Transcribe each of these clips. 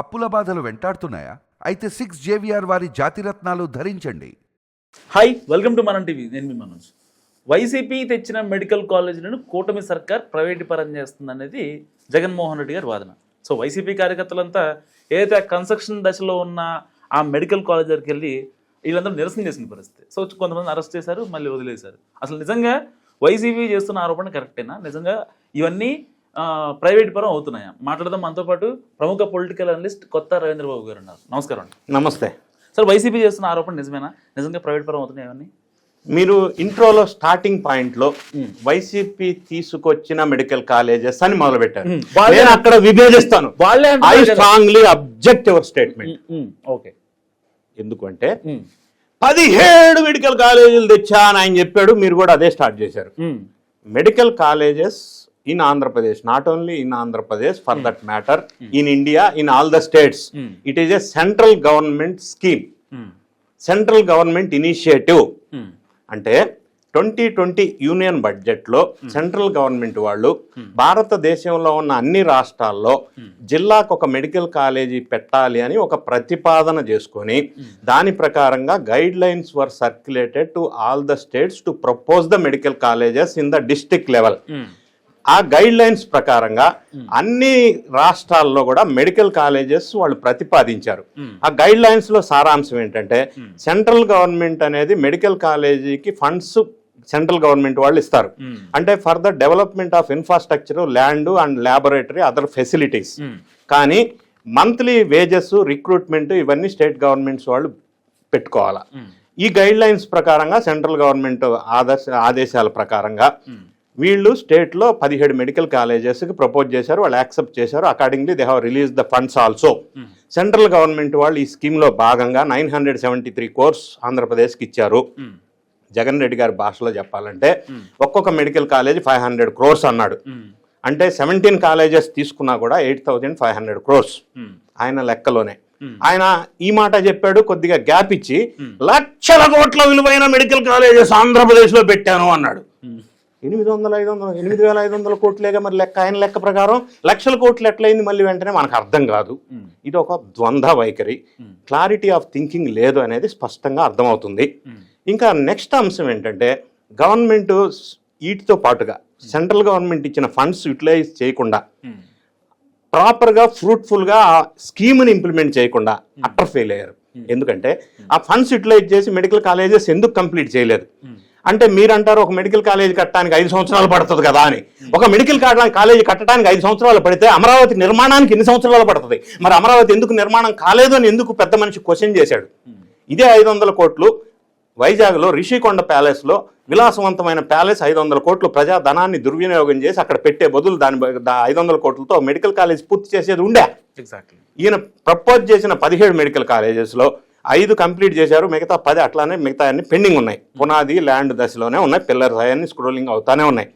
అప్పుల బాధలు వెంటాడుతున్నాయా? అయితే సిక్స్ జేవిఆర్ వారి జాతిరత్నాలు ధరించండి. Hi welcome to Manam TV నేను మీ మనోజ్. వైసీపీ తెచ్చిన మెడికల్ కాలేజీలను కూటమి సర్కార్ ప్రైవేటు పరం చేస్తుందనేది జగన్మోహన్ రెడ్డి గారి వాదన. సో వైసీపీ కార్యకర్తలంతా ఏదైతే కన్స్ట్రక్షన్ దశలో ఉన్న ఆ మెడికల్ కాలేజ్ దగ్గరికి వెళ్ళి వీళ్ళందరూ నిరసన చేసిన పరిస్థితి. సో కొంతమంది అరెస్ట్ చేశారు మళ్ళీ వదిలేశారు. అసలు నిజంగా వైసీపీ చేస్తున్న ఆరోపణ కరెక్టేనా నిజంగా ఇవన్నీ ప్రైవేట్ పరం అవుతున్నాయా? మాట్లాడదాం. మనతో పాటు ప్రముఖ పొలిటికల్ అనలిస్ట్ కొత్త రవీంద్ర బాబు గారు ఉన్నారు. నమస్కారం అండి. నమస్తే. సార్ వైసీపీ చేస్తున్న ఆరోపణ నిజమేనా? నిజంగా ప్రైవేట్ పరం అవుతున్నాయి అవన్నీ మీరు ఇంట్రోలో స్టార్టింగ్ పాయింట్లో వైసీపీ తీసుకొచ్చిన మెడికల్ కాలేజెస్ అని మొదలు పెట్టారు నేను అక్కడ విభేదిస్తాను. వాళ్ళే I. Strongly object your statement okay. ఎందుకంటే పదిహేడు మెడికల్ కాలేజీలు తెచ్చా అని ఆయన చెప్పాడు. మీరు కూడా అదే స్టార్ట్ చేశారు. Medical colleges in Andhra Pradesh not only in Andhra Pradesh for that matter in India in all the states. Hmm. It is a central government scheme central government initiative అంటే ట్వంటీ ట్వంటీ యూనియన్ బడ్జెట్లో central government వాళ్ళు భారతదేశంలో ఉన్న అన్ని రాష్ట్రాల్లో జిల్లాకు ఒక medical college పెట్టాలి అని ఒక ప్రతిపాదన చేసుకొని దాని ప్రకారంగా guidelines were circulated to all the states to propose the medical colleges in the district level ఆ గైడ్ లైన్స్ ప్రకారంగా అన్ని రాష్ట్రాల్లో కూడా మెడికల్ కాలేజెస్ వాళ్ళు ప్రతిపాదించారు. ఆ గైడ్ లైన్స్లో సారాంశం ఏంటంటే సెంట్రల్ గవర్నమెంట్ అనేది మెడికల్ కాలేజీకి ఫండ్స్ సెంట్రల్ గవర్నమెంట్ వాళ్ళు ఇస్తారు. అంటే for the development of infrastructure land and laboratory other facilities. కానీ మంత్లీ వేజెస్ రిక్రూట్మెంట్ ఇవన్నీ స్టేట్ గవర్నమెంట్స్ వాళ్ళు పెట్టుకోవాలా. ఈ గైడ్ లైన్స్ ప్రకారంగా సెంట్రల్ గవర్నమెంట్ ఆదర్శ ఆదేశాల ప్రకారంగా వీళ్ళు స్టేట్లో పదిహేడు మెడికల్ కాలేజెస్కి ప్రపోజ్ చేశారు వాళ్ళు యాక్సెప్ట్ చేశారు. Accordingly they have release the funds also central government వాళ్ళు ఈ స్కీమ్లో భాగంగా nine hundred seventy three crores ఆంధ్రప్రదేశ్కి ఇచ్చారు. జగన్ రెడ్డి గారి భాషలో చెప్పాలంటే ఒక్కొక్క medical college five hundred crores అన్నాడు. అంటే సెవెంటీన్ కాలేజెస్ తీసుకున్నా కూడా eight thousand five hundred crores ఆయన లెక్కలోనే. ఆయన ఈ మాట చెప్పాడు కొద్దిగా గ్యాప్ ఇచ్చి లక్షల కోట్ల విలువైన మెడికల్ కాలేజెస్ ఆంధ్రప్రదేశ్లో పెట్టాను అన్నాడు. ఎనిమిది వందల ఐదు వందల ఎనిమిది వేల ఐదు వందల కోట్లేగా మరి లెక్క ఆయన లెక్క ప్రకారం లక్షల కోట్లు ఎట్లయింది మళ్ళీ వెంటనే మనకు అర్థం కాదు. ఇది ఒక ద్వంద్వ వైఖరి. క్లారిటీ ఆఫ్ థింకింగ్ లేదు అనేది స్పష్టంగా అర్థమవుతుంది. ఇంకా నెక్స్ట్ అంశం ఏంటంటే గవర్నమెంట్ వీటితో పాటుగా సెంట్రల్ గవర్నమెంట్ ఇచ్చిన ఫండ్స్ యూటిలైజ్ చేయకుండా ప్రాపర్గా ఫ్రూట్ఫుల్గా ఆ స్కీమ్ని ఇంప్లిమెంట్ చేయకుండా అట్టర్ ఫెయిల్ అయ్యారు. ఎందుకంటే ఆ ఫండ్స్ యూటిలైజ్ చేసి మెడికల్ కాలేజెస్ ఎందుకు కంప్లీట్ చేయలేదు? అంటే మీరంటారు ఒక మెడికల్ కాలేజ్ కట్టడానికి ఐదు సంవత్సరాలు పడుతుంది కదా అని. ఒక మెడికల్ కాలేజ్ కట్టడానికి ఐదు సంవత్సరాలు పడితే అమరావతి నిర్మాణానికి ఎన్ని సంవత్సరాలు పడుతుంది? మరి అమరావతి ఎందుకు నిర్మాణం కాలేదు అని ఎందుకు పెద్ద మనిషి క్వశ్చన్ చేశాడు? ఇదే ఐదు వందల కోట్లు వైజాగ్లో రిషికొండ ప్యాలెస్లో విలాసవంతమైన ప్యాలెస్ ఐదు వందల కోట్లు ప్రజా ధనాన్ని దుర్వినియోగం చేసి అక్కడ పెట్టే బదులు దాని ఐదు వందల కోట్లతో మెడికల్ కాలేజ్ పూర్తి చేసేది ఉండే. ఎగ్జాక్ట్లీ ఈయన ప్రపోజ్ చేసిన పదిహేడు మెడికల్ కాలేజెస్లో ఐదు కంప్లీట్ చేశారు మిగతా పది అట్లానే మిగతా అన్ని పెండింగ్ ఉన్నాయి. పునాది ల్యాండ్ దశలోనే ఉన్నాయి పిల్లర్స్ అవన్నీ స్క్రోలింగ్ అవుతానే ఉన్నాయి.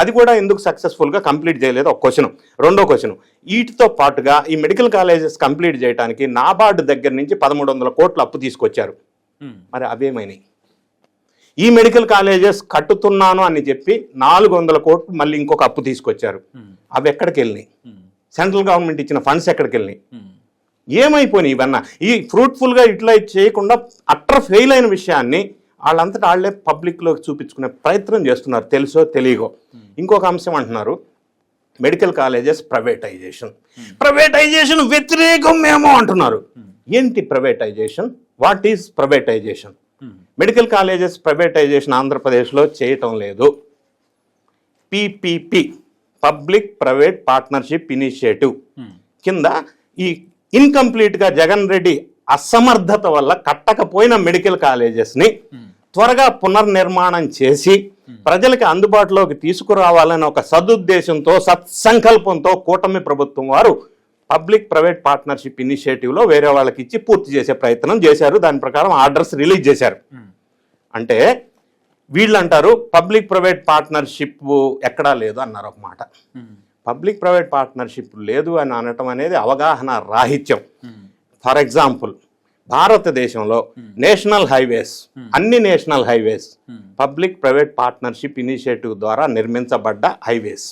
అది కూడా ఎందుకు సక్సెస్ఫుల్గా కంప్లీట్ చేయలేదు? ఒక క్వశ్చన్ రెండో క్వశ్చన్ వీటితో పాటుగా ఈ మెడికల్ కాలేజెస్ కంప్లీట్ చేయడానికి నాబార్డు దగ్గర నుంచి పదమూడు వందల కోట్లు అప్పు తీసుకొచ్చారు. మరి అవేమైనాయి ఈ మెడికల్ కాలేజెస్ కట్టుతున్నాను అని చెప్పి నాలుగు వందల కోట్లు మళ్ళీ ఇంకొక అప్పు తీసుకొచ్చారు. అవి ఎక్కడికి వెళ్ళినాయి సెంట్రల్ గవర్నమెంట్ ఇచ్చిన ఫండ్స్ ఎక్కడికి వెళ్ళినాయి ఏమైపోయినాయి ఇవన్నా? ఈ ఫ్రూట్ఫుల్గా యూటిలైజ్ చేయకుండా అట్టర్ ఫెయిల్ అయిన విషయాన్ని వాళ్ళంతటా వాళ్ళే పబ్లిక్లోకి చూపించుకునే ప్రయత్నం చేస్తున్నారు. తెలుసో తెలియగో ఇంకొక అంశం అంటున్నారు. Medical colleges privatisation. ప్రైవేటైజేషన్ వ్యతిరేకం మేము అంటున్నారు. ఏంటి privatization? What is privatization? Medical colleges privatization ఆంధ్రప్రదేశ్లో చేయటం లేదు. PPP public private partnership initiative. కింద ఈ ఇన్కంప్లీట్గా జగన్ రెడ్డి అసమర్థత వల్ల కట్టకపోయిన మెడికల్ కాలేజెస్ని త్వరగా పునర్నిర్మాణం చేసి ప్రజలకి అందుబాటులోకి తీసుకురావాలనే ఒక సదుద్దేశంతో సత్సంకల్పంతో కూటమి ప్రభుత్వం వారు పబ్లిక్ ప్రైవేట్ పార్ట్నర్షిప్ ఇనిషియేటివ్లో వేరే వాళ్ళకి ఇచ్చి పూర్తి చేసే ప్రయత్నం చేశారు. దాని ప్రకారం ఆర్డర్స్ రిలీజ్ చేశారు. అంటే వీళ్ళు అంటారు పబ్లిక్ ప్రైవేట్ పార్ట్నర్షిప్ ఎక్కడా లేదు అన్నారు ఒక మాట. పబ్లిక్ ప్రైవేట్ పార్ట్నర్షిప్ లేదు అని అనటం అనేది అవగాహన రాహిత్యం. ఫర్ ఎగ్జాంపుల్ భారతదేశంలో నేషనల్ హైవేస్ అన్ని national highways public private partnership initiative ద్వారా నిర్మించబడ్డ హైవేస్.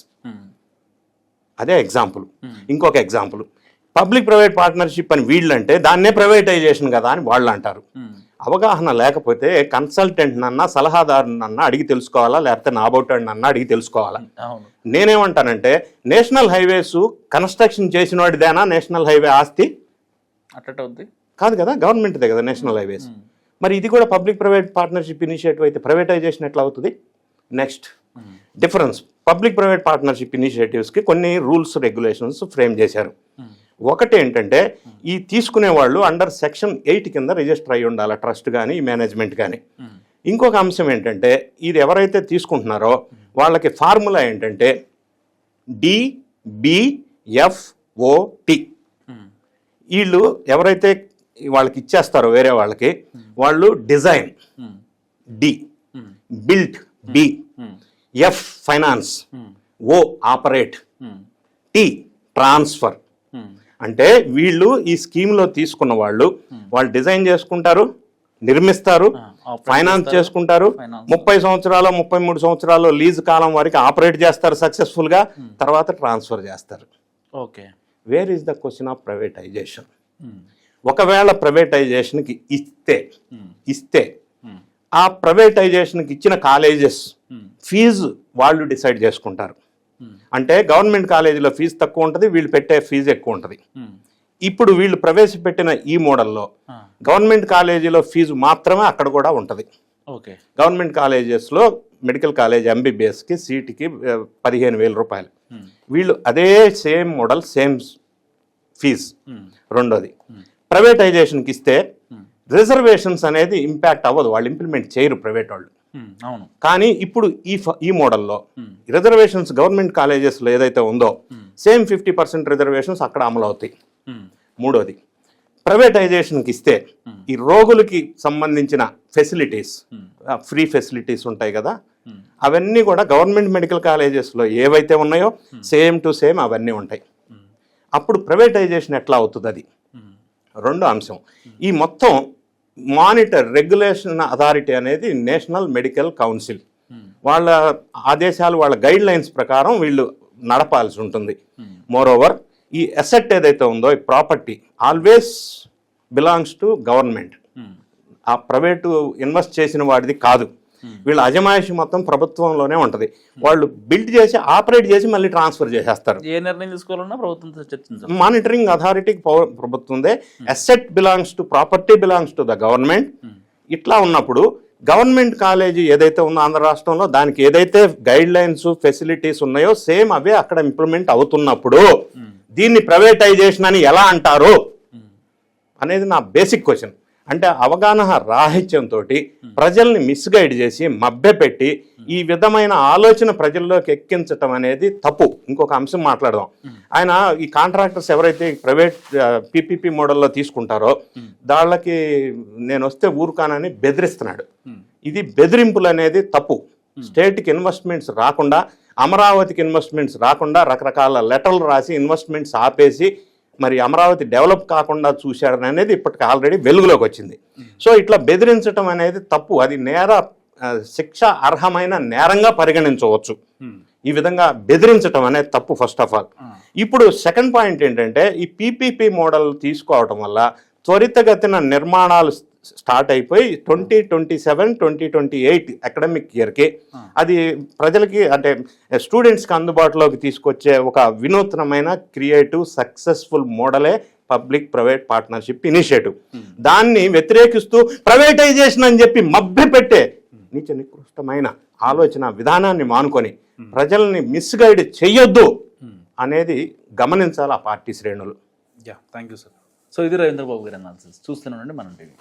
అదే ఎగ్జాంపుల్. ఇంకొక ఎగ్జాంపుల్. పబ్లిక్ ప్రైవేట్ పార్ట్నర్షిప్ అని వీళ్ళు అంటే దాన్నే ప్రైవేటైజేషన్ కదా అని వాళ్ళు అంటారు అవగాహన లేకపోతే కన్సల్టెంట్ నన్నా సలహాదారునన్నా అడిగి తెలుసుకోవాలా? లేకపోతే నాబోటాడినన్నా అడిగి తెలుసుకోవాలా? నేనేమంటానంటే నేషనల్ హైవేస్ కన్స్ట్రక్షన్ చేసిన వాడిదేనా నేషనల్ హైవే ఆస్తి? అట్ట అవుద్ది కాదు కదా గవర్నమెంట్దే కదా నేషనల్ హైవేస్. మరి ఇది కూడా పబ్లిక్ ప్రైవేట్ పార్ట్నర్షిప్ ఇనిషియేటివ్ అయితే ప్రైవేటైజేషన్ ఎట్లా అవుతుంది? Next. Difference. Public private partnership ఇనిషియేటివ్స్కి కొన్ని రూల్స్ రెగ్యులేషన్స్ ఫ్రేమ్ చేశారు. ఒకటి ఏంటంటే ఈ తీసుకునే వాళ్ళు అండర్ సెక్షన్ ఎయిట్ కింద రిజిస్టర్ అయి ఉండాలి ట్రస్ట్ కానీ మేనేజ్మెంట్ కానీ ఇంకొక అంశం ఏంటంటే ఇది ఎవరైతే తీసుకుంటున్నారో వాళ్ళకి ఫార్ములా ఏంటంటే డిబిఎఫ్ఓటి వీళ్ళు ఎవరైతే వాళ్ళకి ఇచ్చేస్తారో వేరే వాళ్ళకి వాళ్ళు design. D. Built. B. F finance. O operate. T transfer. అంటే వీళ్ళు ఈ స్కీమ్లో తీసుకున్న వాళ్ళు వాళ్ళు డిజైన్ చేసుకుంటారు నిర్మిస్తారు ఫైనాన్స్ చేస్తారు, చేసుకుంటారు. ముప్పై సంవత్సరాలు ముప్పై మూడు సంవత్సరాలు లీజ్ కాలం వరకు ఆపరేట్ చేస్తారు సక్సెస్ఫుల్గా తర్వాత ట్రాన్స్ఫర్ చేస్తారు. Okay where is the question of privatization ఒకవేళ ప్రైవేటైజేషన్కి ఇస్తే ఇస్తే ఆ ప్రైవేటైజేషన్కి ఇచ్చిన కాలేజెస్ ఫీజు వాళ్ళు డిసైడ్ చేసుకుంటారు. అంటే గవర్నమెంట్ కాలేజీలో ఫీజు తక్కువ ఉంటుంది వీళ్ళు పెట్టే ఫీజు ఎక్కువ ఉంటుంది. ఇప్పుడు వీళ్ళు ప్రవేశపెట్టిన ఈ మోడల్లో గవర్నమెంట్ కాలేజీలో ఫీజు మాత్రమే అక్కడ కూడా ఉంటుంది. ఓకే. గవర్నమెంట్ కాలేజెస్లో మెడికల్ కాలేజ్ ఎంబీబీఎస్కి సీట్కి పదిహేను వేల రూపాయలు. వీళ్ళు అదే సేమ్ మోడల్ సేమ్ ఫీజ్. రెండోది ప్రైవేటైజేషన్కి ఇస్తే రిజర్వేషన్స్ అనేది ఇంపాక్ట్ అవ్వదు. వాళ్ళు ఇంప్లిమెంట్ చేయరు ప్రైవేట్ వాళ్ళు అవును. కానీ ఇప్పుడు ఈ ఫ- ఈ మోడల్లో రిజర్వేషన్స్ గవర్నమెంట్ కాలేజెస్లో ఏదైతే ఉందో సేమ్ ఫిఫ్టీ పర్సెంట్ రిజర్వేషన్స్ అక్కడ అమలు అవుతాయి. మూడోది ప్రైవేటైజేషన్కి ఇస్తే ఈ రోగులకి సంబంధించిన ఫెసిలిటీస్ ఫ్రీ ఫెసిలిటీస్ ఉంటాయి కదా అవన్నీ కూడా గవర్నమెంట్ మెడికల్ కాలేజెస్లో ఏవైతే ఉన్నాయో సేమ్ టు సేమ్ అవన్నీ ఉంటాయి. అప్పుడు ప్రైవేటైజేషన్ ఎట్లా అవుతుంది అది రెండో అంశం ఈ మొత్తం మానిటర్ రెగ్యులేషన్ అథారిటీ అనేది నేషనల్ మెడికల్ కౌన్సిల్. వాళ్ళ ఆదేశాలు వాళ్ళ గైడ్ లైన్స్ ప్రకారం వీళ్ళు నడపాల్సి ఉంటుంది. మోరోవర్ ఈ అసెట్ ఏదైతే ఉందో ఈ property always belongs to government. ఆ ప్రైవేటు ఇన్వెస్ట్ చేసిన వాడిది కాదు. వీళ్ళ అజమాయిషి మొత్తం ప్రభుత్వంలోనే ఉంటుంది. వాళ్ళు బిల్డ్ చేసి ఆపరేట్ చేసి మళ్ళీ ట్రాన్స్ఫర్ చేసేస్తారు. ఏ నిర్ణయం తీసుకోవాలన్నా ప్రభుత్వంతో చర్చించాలి. మానిటరింగ్ అథారిటీకి power ప్రభుత్వందే asset belongs to property belongs to the government ఇట్లా ఉన్నప్పుడు గవర్నమెంట్ కాలేజీ ఏదైతే ఉందో ఆంధ్ర రాష్ట్రంలో దానికి ఏదైతే గైడ్ లైన్స్ ఫెసిలిటీస్ ఉన్నాయో సేమ్ అవే అక్కడ ఇంప్లిమెంట్ అవుతున్నప్పుడు దీన్ని ప్రైవేటైజేషన్ అని ఎలా అంటారు? అనేది నా బేసిక్ క్వశ్చన్ అంటే అవగాహన రాహిత్యంతో ప్రజల్ని మిస్గైడ్ చేసి మభ్యపెట్టి ఈ విధమైన ఆలోచన ప్రజల్లోకి ఎక్కించటం అనేది తప్పు. ఇంకొక అంశం మాట్లాడదాం. ఆయన ఈ కాంట్రాక్టర్స్ ఎవరైతే ప్రైవేట్ పీపీపీ మోడల్లో తీసుకుంటారో దాళ్ళకి నేను వస్తే ఊరుకానని బెదిరిస్తున్నాడు. ఇది బెదిరింపులు అనేది తప్పు. స్టేట్కి ఇన్వెస్ట్మెంట్స్ రాకుండా అమరావతికి ఇన్వెస్ట్మెంట్స్ రాకుండా రకరకాల లెటర్లు రాసి ఇన్వెస్ట్మెంట్స్ ఆపేసి మరి అమరావతి డెవలప్ కాకుండా చూశారని అనేది ఇప్పటికి ఆల్రెడీ వెలుగులోకి వచ్చింది. సో ఇట్లా బెదిరించడం అనేది తప్పు. అది నేర శిక్ష అర్హమైన నేరంగా పరిగణించవచ్చు. ఈ విధంగా బెదిరించడం అనేది తప్పు ఫస్ట్ ఆఫ్ ఆల్. ఇప్పుడు సెకండ్ పాయింట్ ఏంటంటే ఈ పీపీపీ మోడల్ తీసుకోవటం వల్ల త్వరితగతిన నిర్మాణాలు స్టార్ట్ అయిపోయి twenty twenty seven twenty twenty eight academic ఇయర్కి అది ప్రజలకి అంటే స్టూడెంట్స్కి అందుబాటులోకి తీసుకొచ్చే ఒక వినూత్నమైన క్రియేటివ్ సక్సెస్ఫుల్ మోడలే పబ్లిక్ ప్రైవేట్ పార్ట్నర్షిప్ ఇనిషియేటివ్ దాన్ని వ్యతిరేకిస్తూ ప్రైవేటైజేషన్ అని చెప్పి మభ్యపెట్టే నీచ నికృష్టమైన ఆలోచన విధానాన్ని మానుకొని ప్రజల్ని మిస్గైడ్ చెయ్యొద్దు అనేది గమనించాలి ఆ పార్టీ శ్రేణులు. Yeah thank you sir so ఇది రవీంద్రబాబు గారి అనాలిసిస్ చూస్తున్నానండి మనం టీవీ